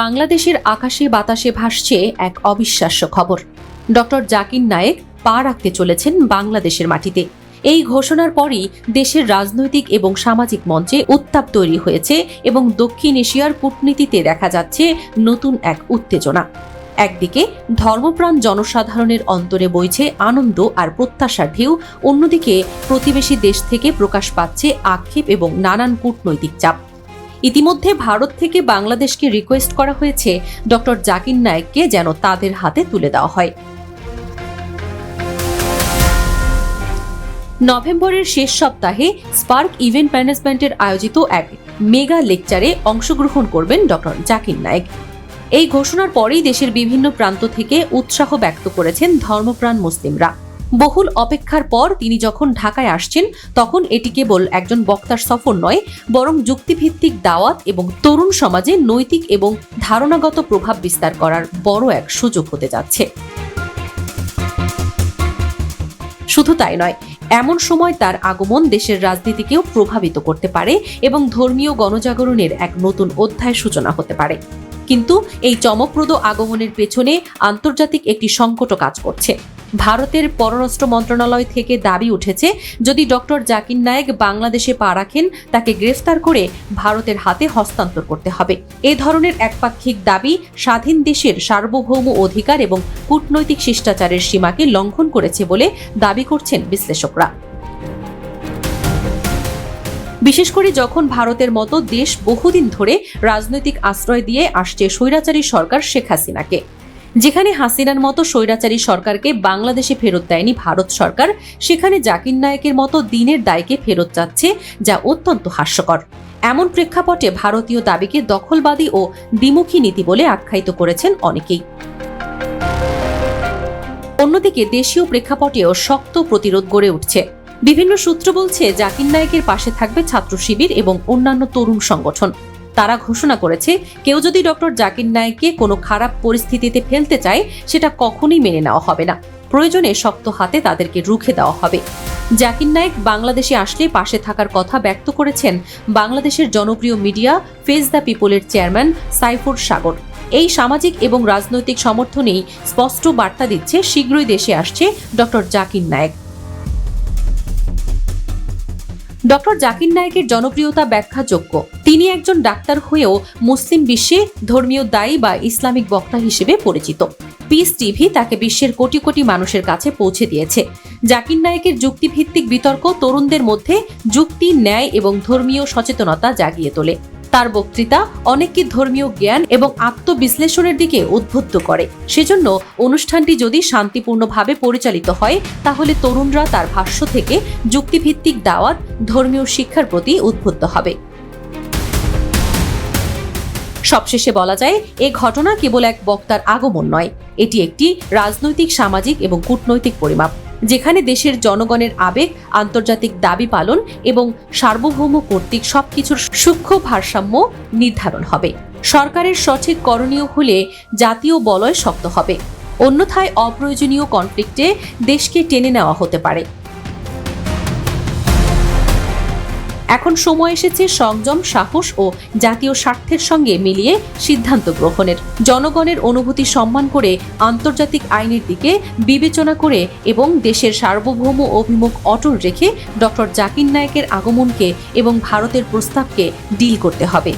বাংলাদেশের আকাশে বাতাসে ভাসছে এক অবিশ্বাস্য খবর। ডক্টর জাকির নায়েক পা রাখতে চলেছেন বাংলাদেশের মাটিতে। এই ঘোষণার পরই দেশের রাজনৈতিক এবং সামাজিক মঞ্চে উত্তাপ তৈরি হয়েছে এবং দক্ষিণ এশিয়ার কূটনীতিতে দেখা যাচ্ছে নতুন এক উত্তেজনা। একদিকে ধর্মপ্রাণ জনসাধারণের অন্তরে বইছে আনন্দ আর প্রত্যাশার ঢেউ, অন্যদিকে প্রতিবেশী দেশ থেকে প্রকাশ পাচ্ছে আক্ষেপ এবং নানান কূটনৈতিক চাপ। ইতিমধ্যে ভারত থেকে বাংলাদেশকে রিকোয়েস্ট করা হয়েছে ডক্টর জাকির নায়েককে যেন তাদের হাতে তুলে দেওয়া হয়। নভেম্বরের শেষ সপ্তাহে স্পার্ক ইভেন্ট ম্যানেজমেন্টের আয়োজিত এক মেগা লেকচারে অংশগ্রহণ করবেন ডক্টর জাকির নায়েক। এই ঘোষণার পরেই দেশের বিভিন্ন প্রান্ত থেকে উৎসাহ ব্যক্ত করেছেন ধর্মপ্রাণ মুসলিমরা। বহুল অপেক্ষার পর তিনি যখন ঢাকায় আসছেন, তখন এটি কেবল একজন বক্তার সফর নয়, বরং যুক্তিভিত্তিক দাওয়াত এবং তরুণ সমাজে নৈতিক এবং ধারণাগত প্রভাব বিস্তার করার বড় এক সুযোগ হতে যাচ্ছে। শুধু তাই নয়, এমন সময় তার আগমন দেশের রাজনীতিকেও প্রভাবিত করতে পারে এবং ধর্মীয় গণজাগরণের এক নতুন অধ্যায় সূচনা হতে পারে। কিন্তু এই চমকপ্রদ আগমনের পেছনে আন্তর্জাতিক একটি সংকটও কাজ করছে। ভারতের পররাষ্ট্র মন্ত্রণালয় থেকে দাবি উঠেছে, যদি ডক্টর জাকির নায়েক বাংলাদেশে পা রাখেন, তাকে গ্রেফতার করে ভারতের হাতে হস্তান্তর করতে হবে। এ ধরনের একপাক্ষিক দাবি স্বাধীন দেশের সার্বভৌম অধিকার এবং কূটনৈতিক শিষ্টাচারের সীমাকে লঙ্ঘন করেছে বলে দাবি করছেন বিশ্লেষকরা। বিশেষ করে যখন ভারতের মতো দেশ বহুদিন ধরে রাজনৈতিক আশ্রয় দিয়ে আসছে স্বৈরাচারী সরকার শেখ হাসিনাকে। যেখানে হাসিনার মতো স্বৈরাচারী সরকারকে বাংলাদেশে ফেরত দেয়নি ভারত সরকার, সেখানে জাকির নায়েকের মতো দিনের দায়কে ফেরত যাচ্ছে যা অত্যন্ত হাস্যকর। এমন প্রেক্ষাপটে ভারতীয় দাবিকে দখলবাদী ও দ্বিমুখী নীতি বলে আখ্যায়িত করেছেন অনেকেই। অন্যদিকে দেশীয় প্রেক্ষাপটেও শক্ত প্রতিরোধ গড়ে উঠছে। বিভিন্ন সূত্র বলছে, জাকির নায়েকের পাশে থাকবে ছাত্র শিবির এবং অন্যান্য তরুণ সংগঠন। তারা ঘোষণা করেছে, কেউ যদি ডক্টর জাকির নায়েককে কোনো খারাপ পরিস্থিতিতে ফেলতে চায়, সেটা কখনই মেনে নেওয়া হবে না। প্রয়োজনে শক্ত হাতে তাদেরকে রুখে দেওয়া হবে। জাকির নায়েক বাংলাদেশে আসলে পাশে থাকার কথা ব্যক্ত করেছেন বাংলাদেশের জনপ্রিয় মিডিয়া, ফেস দ্য পিপলের চেয়ারম্যান সাইফুর সাগর। এই সামাজিক এবং রাজনৈতিক সমর্থনেই স্পষ্ট বার্তা দিচ্ছে, শীঘ্রই দেশে আসছে ডক্টর জাকির নায়েক। ডক্টর জাকির নায়কের জনপ্রিয়তা ব্যাখ্যাযোগ্য। তিনি একজন ডাক্তার হয়েও মুসলিম বিশ্বে ধর্মীয় দায়ী বা ইসলামিক বক্তা হিসেবে পরিচিত। পিস টিভি তাকে বিশ্বের কোটি কোটি মানুষের কাছে পৌঁছে দিয়েছে। জাকির নায়কের যুক্তিভিত্তিক বিতর্ক তরুণদের মধ্যে যুক্তি, ন্যায় এবং ধর্মীয় সচেতনতা জাগিয়ে তোলে। তার বক্তৃতা অনেককে ধর্মীয় জ্ঞান এবং আত্মবিশ্লেষণের দিকে উদ্বুদ্ধ করে। সেজন্য অনুষ্ঠানটি যদি শান্তিপূর্ণভাবে পরিচালিত হয়, তাহলে তরুণরা তার ভাষ্য থেকে যুক্তিভিত্তিক দাওয়াত ধর্মীয় শিক্ষার প্রতি উদ্বুদ্ধ হবে। সবশেষে বলা যায়, এ ঘটনা কেবল এক বক্তার আগমন নয়, এটি একটি রাজনৈতিক, সামাজিক এবং কূটনৈতিক পরিমাপ। যেখানে দেশের জনগণের আবেগ, আন্তর্জাতিক দাবি পালন এবং সার্বভৌম কর্তৃক সবকিছুর সূক্ষ্ম ভারসাম্য নির্ধারণ হবে। সরকারের সঠিক করণীয় হলে জাতীয় বলয় শক্ত হবে। অন্যথায় অপ্রয়োজনীয় কনফ্লিক্টে দেশকে টেনে নেওয়া হতে পারে। এখন সময় এসেছে সংযম, সাহস ও জাতীয় স্বার্থের সঙ্গে মিলিয়ে সিদ্ধান্ত গ্রহণের। জনগণের অনুভূতি সম্মান করে আন্তর্জাতিক আইনের দিকে বিবেচনা করে এবং দেশের সার্বভৌম অভিমুখ অটল রেখে ডক্টর জাকির নায়কের আগমনকে এবং ভারতের প্রস্তাবকে ডিল করতে হবে।